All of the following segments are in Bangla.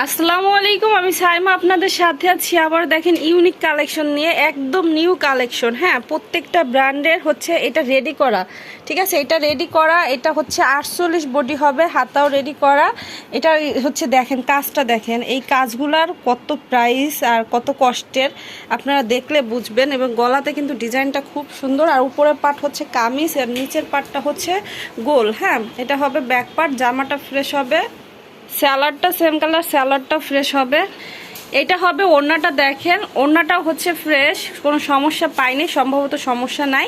আসসালামু আলাইকুম, আমি সাইমা আপনাদের সাথে আছি। আবার দেখেন ইউনিক কালেকশন নিয়ে, একদম নিউ কালেকশন হ্যাঁ প্রত্যেকটা ব্র্যান্ডের হচ্ছে এটা রেডি করা। ঠিক আছে? এটা রেডি করা, এটা হচ্ছে আটচল্লিশ বডি হবে, হাতাও রেডি করা। এটা হচ্ছে দেখেন, কাজটা দেখেন, এই কাজগুলার কত প্রাইস আর কত কষ্টের আপনারা দেখলে বুঝবেন। এবং গলাতে কিন্তু ডিজাইনটা খুব সুন্দর। আর উপরের পার্ট হচ্ছে কামিজ, আর নিচের পার্টটা হচ্ছে গোল। হ্যাঁ এটা হবে ব্যাক পার্ট জামাটা ফ্রেশ হবে। স্যালাডটা সেম কালার স্যালাডটা ফ্রেশ হবে। এটা হবে ওড়নাটা দেখেন ওড়নাটা হচ্ছে ফ্রেশ কোনো সমস্যা পাইনি, সম্ভবত সমস্যা নাই।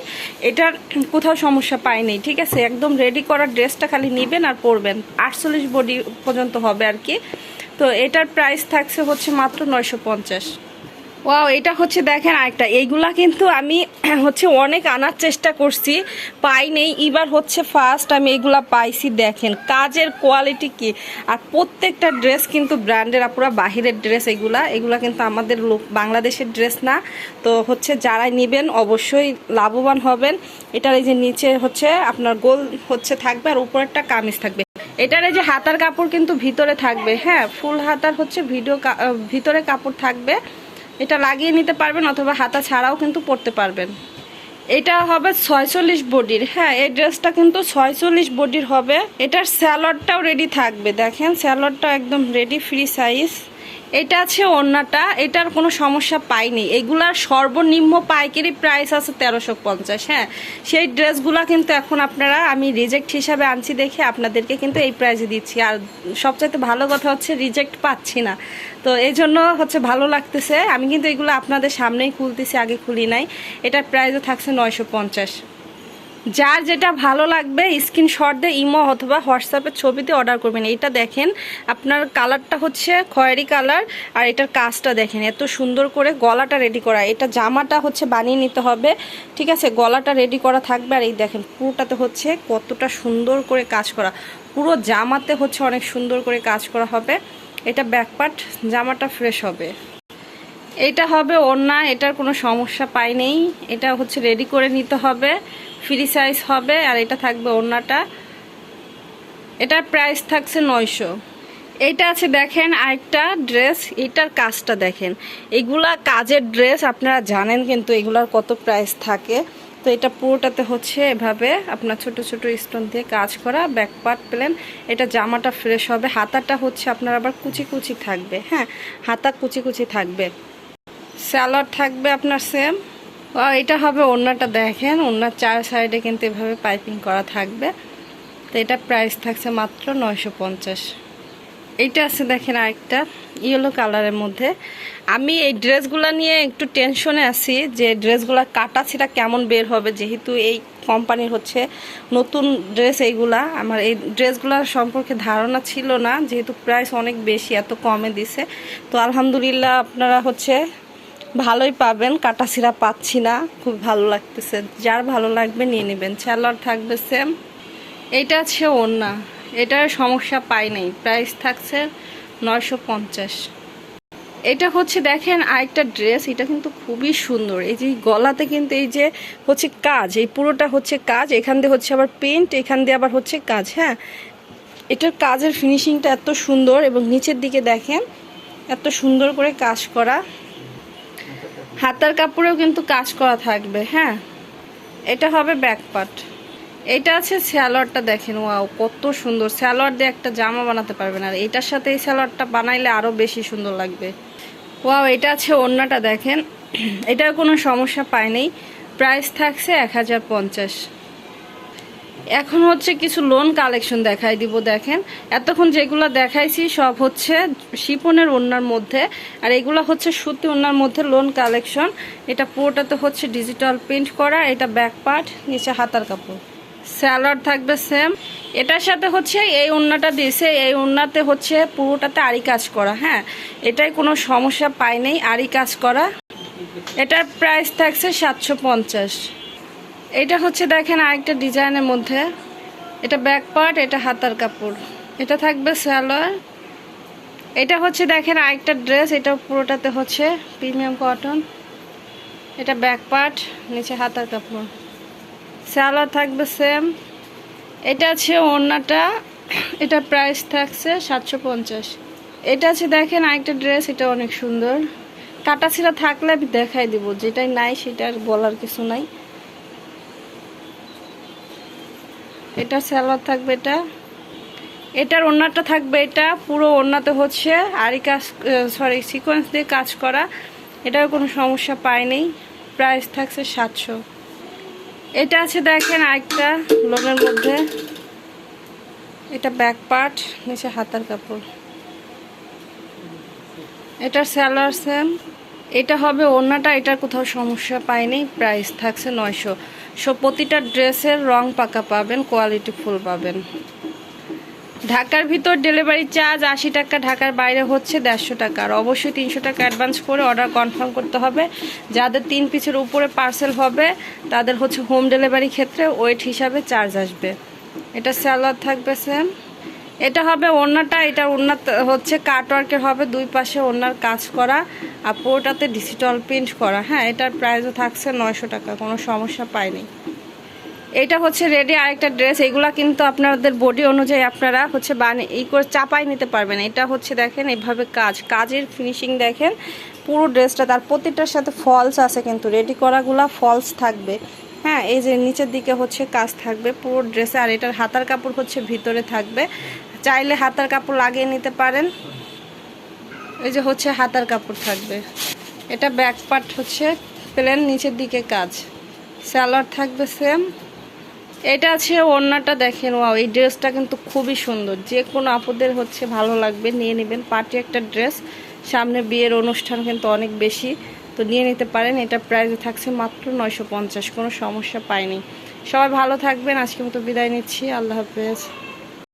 এটার কোথাও সমস্যা পাইনি, ঠিক আছে? একদম রেডি করা ড্রেসটা খালি নেবেন আর পরবেন। আটচল্লিশ বডি পর্যন্ত হবে আর কি। তো এটার প্রাইস থাকছে হচ্ছে মাত্র নয়শো পঞ্চাশ। ওয়াও, এটা হচ্ছে দেখেন আরেকটা। এইগুলা কিন্তু আমি হচ্ছে অনেক আনার চেষ্টা করছি, পাই নেই। এবার হচ্ছে ফার্স্ট আমি এগুলা পাইছি, দেখেন কাজের কোয়ালিটি কি। আর প্রত্যেকটা ড্রেস কিন্তু ব্র্যান্ডের পুরো বাহিরের ড্রেস এগুলা এগুলা কিন্তু আমাদের লোক, বাংলাদেশের ড্রেস না। তো হচ্ছে যারাই নেবেন অবশ্যই লাভবান হবেন। এটার এই যে নিচে হচ্ছে আপনার গোল হচ্ছে থাকবে আর উপরেরটা কামিজ থাকবে। এটার এই যে হাতার কাপড় কিন্তু ভিতরে থাকবে হ্যাঁ ফুল হাতার হচ্ছে ভিডিও ভিতরে কাপড় থাকবে। এটা লাগিয়ে নিতে পারবেন অথবা হাতা ছাড়াও কিন্তু পরতে পারবেন। এটা হবে ছয়চল্লিশ বডির। হ্যাঁ এই ড্রেসটা কিন্তু ছয়চল্লিশ বডির হবে। এটার স্যালাডটাও রেডি থাকবে। দেখেন স্যালাডটা একদম রেডি ফ্রি সাইজ এটা আছে ওড়নাটা, এটার কোনো সমস্যা পাইনি। এগুলার সর্বনিম্ন পাইকারি প্রাইস আছে তেরোশো পঞ্চাশ হ্যাঁ? সেই ড্রেসগুলা কিন্তু এখন আপনারা, আমি রিজেক্ট হিসাবে আনছি দেখে আপনাদেরকে কিন্তু এই প্রাইসে দিচ্ছি। আর সবচাইতে ভালো কথা হচ্ছে রিজেক্ট পাচ্ছি না। তো এই জন্য হচ্ছে ভালো লাগতেছে। আমি কিন্তু এগুলো আপনাদের সামনেই খুলতেছি, আগে খুলি নাই। এটার প্রাইসও থাকছে নয়শো পঞ্চাশ। যার যেটা ভালো লাগবে স্ক্রিনশট দিয়ে ইমো অথবা হোয়াটসঅ্যাপে ছবিতে অর্ডার করবেন। এইটা দেখেন, আপনার কালারটা হচ্ছে খয়েরি কালার আর এটার কাজটা দেখেন, এত সুন্দর করে গলাটা রেডি করা। এটা জামাটা হচ্ছে বানিয়ে নিতে হবে, ঠিক আছে? গলাটা রেডি করা থাকবে আর এই দেখেন, পুরোটাতে হচ্ছে কতটা সুন্দর করে কাজ করা। পুরো জামাতে হচ্ছে অনেক সুন্দর করে কাজ করা হবে। এটা ব্যাকপার্ট জামাটা ফ্রেশ হবে। এটা হবে ওড়না, এটার কোনো সমস্যা পাই নেই। এটা হচ্ছে রেডি করে নিতে হবে। ফ্রি সাইজ হবে আর এটা থাকবে ওড়নাটা। এটার প্রাইস থাকছে নয়শো। এইটা আছে দেখেন আরেকটা ড্রেস, এটার কাজটা দেখেন। এগুলা কাজের ড্রেস, আপনারা জানেন কিন্তু এগুলার কত প্রাইস থাকে। তো এটা পুরোটাতে হচ্ছে এভাবে আপনার ছোট ছোট স্টোন দিয়ে কাজ করা ব্যাক পার্ট পেলেন এটা জামাটা ফ্রেশ হবে, হাতাটা হচ্ছে আপনার আবার কুচি কুচি থাকবে হ্যাঁ হাতা কুচি কুচি থাকবে। স্যালাড থাকবে আপনার সেম এটা হবে ওড়নাটা দেখেন, ওড়নার চার সাইডে কিন্তু এভাবে পাইপিং করা থাকবে। তো এটা প্রাইস থাকছে মাত্র নয়শো পঞ্চাশ। এইটা আছে দেখেন আরেকটা ইয়েলো কালারের মধ্যে। আমি এই ড্রেসগুলো নিয়ে একটু টেনশনে আছি যে ড্রেসগুলো কাটা ছিটা কেমন বের হবে, যেহেতু এই কোম্পানির হচ্ছে নতুন ড্রেস এইগুলা। আমার এই ড্রেসগুলোর সম্পর্কে ধারণা ছিল না, যেহেতু প্রাইস অনেক বেশি, এত কমে দিছে। তো আলহামদুলিল্লাহ আপনারা হচ্ছে ভালোই পাবেন, কাটা ছিঁড়া পাচ্ছি না, খুব ভালো লাগতেছে। যার ভালো লাগবে নিয়ে নেবেন। স্যালাড থাকবে সেম এটা আছে ওড়না। এটার সমস্যা পাই নাই। প্রাইস থাকছে নয়শো পঞ্চাশ। এটা হচ্ছে দেখেন আরেকটা ড্রেস এটা কিন্তু খুবই সুন্দর। এই যে গলাতে কিন্তু এই যে হচ্ছে কাজ, এই পুরোটা হচ্ছে কাজ। এখান দিয়ে হচ্ছে আবার পেন্ট এখান দিয়ে আবার হচ্ছে কাজ হ্যাঁ? এটার কাজের ফিনিশিংটা এত সুন্দর এবং নিচের দিকে দেখেন, এত সুন্দর করে কাজ করা। হাতার কাপড়েও কিন্তু কাজ করা থাকবে হ্যাঁ? এটা হবে ব্যাক পার্ট এটা আছে স্যালোয়ারটা দেখেন ওয়াও কত সুন্দর। স্যালোয়ার দিয়ে একটা জামা বানাতে পারবেন, আর এটার সাথে এই স্যালোয়ারটা বানাইলে আরও বেশি সুন্দর লাগবে। ওয়াও এটা আছে ওড়নাটা দেখেন। এটার কোনো সমস্যা পায়নি প্রাইস থাকছে এক হাজার পঞ্চাশ। এখন হচ্ছে কিছু লোন কালেকশন দেখাই দিব, দেখেন। এতক্ষণ যেগুলো দেখাইছি সব হচ্ছে শিপনের ওড়নার মধ্যে, আর এগুলো হচ্ছে সুতি ওড়নার মধ্যে লোন কালেকশন এটা পুরোটাতে হচ্ছে ডিজিটাল প্রিন্ট করা, এটা ব্যাক পার্ট নিচে হাতার কাপড়। স্যালাড থাকবে সেম এটার সাথে হচ্ছে এই ওড়নাটা দিয়েছে, এই ওড়নাতে হচ্ছে পুরোটাতে আরি কাজ করা হ্যাঁ? এটাই কোনো সমস্যা পাই নেই আরি কাজ করা। এটার প্রাইস থাকছে সাতশো পঞ্চাশ। এটা হচ্ছে দেখেন আরেকটা ডিজাইনের মধ্যে। এটা ব্যাক পার্ট এটা হাতার কাপড়। এটা থাকবে স্যালোয়ার এটা হচ্ছে দেখেন আরেকটা ড্রেস এটা পুরোটাতে হচ্ছে প্রিমিয়াম কটন এটা ব্যাক পার্ট নিচে হাতার কাপড়। স্যালোয়ার থাকবে সেম এটা আছে ওড়নাটা, এটা প্রাইস থাকছে সাতশো পঞ্চাশ। এটা আছে দেখেন আরেকটা ড্রেস এটা অনেক সুন্দর। কাটা ছিঁড়া থাকলে আমি দেখাই দিব, যেটাই নাই সেটা আর বলার কিছু নাই। এটা স্যালোয়ার থাকবে এটা। এটার ওড়নাটা থাকবে এটা, পুরো ওড়নাতে হচ্ছে আরি কাজ সরি সিকোয়েন্স দিয়ে কাজ করা। এটার কোনো সমস্যা পায়নি। প্রাইস থাকছে সাতশো। এটা আছে দেখেন আরেকটা লোনের মধ্যে। এটা ব্যাক পার্ট নিচে হাতার কাপড়। এটা স্যালোয়ার সেম এটা হবে ওড়নাটা এটার কোথাও সমস্যা পায়নি। প্রাইস থাকছে নয়শো। সো প্রতিটা ড্রেসের রং পাকা পাবেন কোয়ালিটি ফুল পাবেন। ঢাকার ভিতর ডেলিভারি চার্জ আশি টাকা, ঢাকার বাইরে হচ্ছে দেড়শো টাকা। আর অবশ্যই তিনশো টাকা অ্যাডভান্স করে অর্ডার কনফার্ম করতে হবে। যাদের তিন পিসের উপরে পার্সেল হবে, তাদের হচ্ছে হোম ডেলিভারি ক্ষেত্রে ওয়েট হিসাবে চার্জ আসবে। এটা স্যালাড থাকবে সেম এটা হবে ওড়নাটা, এটা ওড়না হচ্ছে কাটওয়ার্কের হবে, দুই পাশে ওড়নার কাজ করা। আর পুরোটাতে ডিজিটাল প্রিন্ট করা। হ্যাঁ এটার প্রাইসও থাকছে নয়শো টাকা, কোনো সমস্যা পায়নি এটা হচ্ছে রেডি আরেকটা ড্রেস এগুলো কিন্তু আপনাদের বডি অনুযায়ী আপনারা হচ্ছে বানিয়ে এই করে চাপাই নিতে পারবেন। এটা হচ্ছে দেখেন, এভাবে কাজ, কাজের ফিনিশিং দেখেন, পুরো ড্রেসটা তার প্রতিটার সাথে ফলস আছে কিন্তু রেডি করাগুলা ফলস থাকবে। হ্যাঁ এই যে নিচের দিকে হচ্ছে কাজ থাকবে, পুরো ড্রেসে আর এটার হাতার কাপড় হচ্ছে ভিতরে থাকবে। চাইলে হাতার কাপড় লাগিয়ে নিতে পারেন। এই যে হচ্ছে হাতার কাপড় থাকবে। এটা ব্যাক পার্ট হচ্ছে প্লেন নিচের দিকে কাজ। স্যালার থাকবে সেম এটা আছে ওড়নাটা দেখেন ওয়াও এই ড্রেসটা কিন্তু খুবই সুন্দর। যে কোনো আপুদের হচ্ছে ভালো লাগবে, নিয়ে নেবেন। পার্টি একটা ড্রেস সামনে বিয়ের অনুষ্ঠান কিন্তু অনেক বেশি। তো নিয়ে নিতে পারেন। এটা প্রাইস থাকছে মাত্র নয়শো পঞ্চাশ, কোনো সমস্যা পায়নি সবাই ভালো থাকবেন আজকে মতো বিদায় নিচ্ছি, আল্লাহ হাফেজ।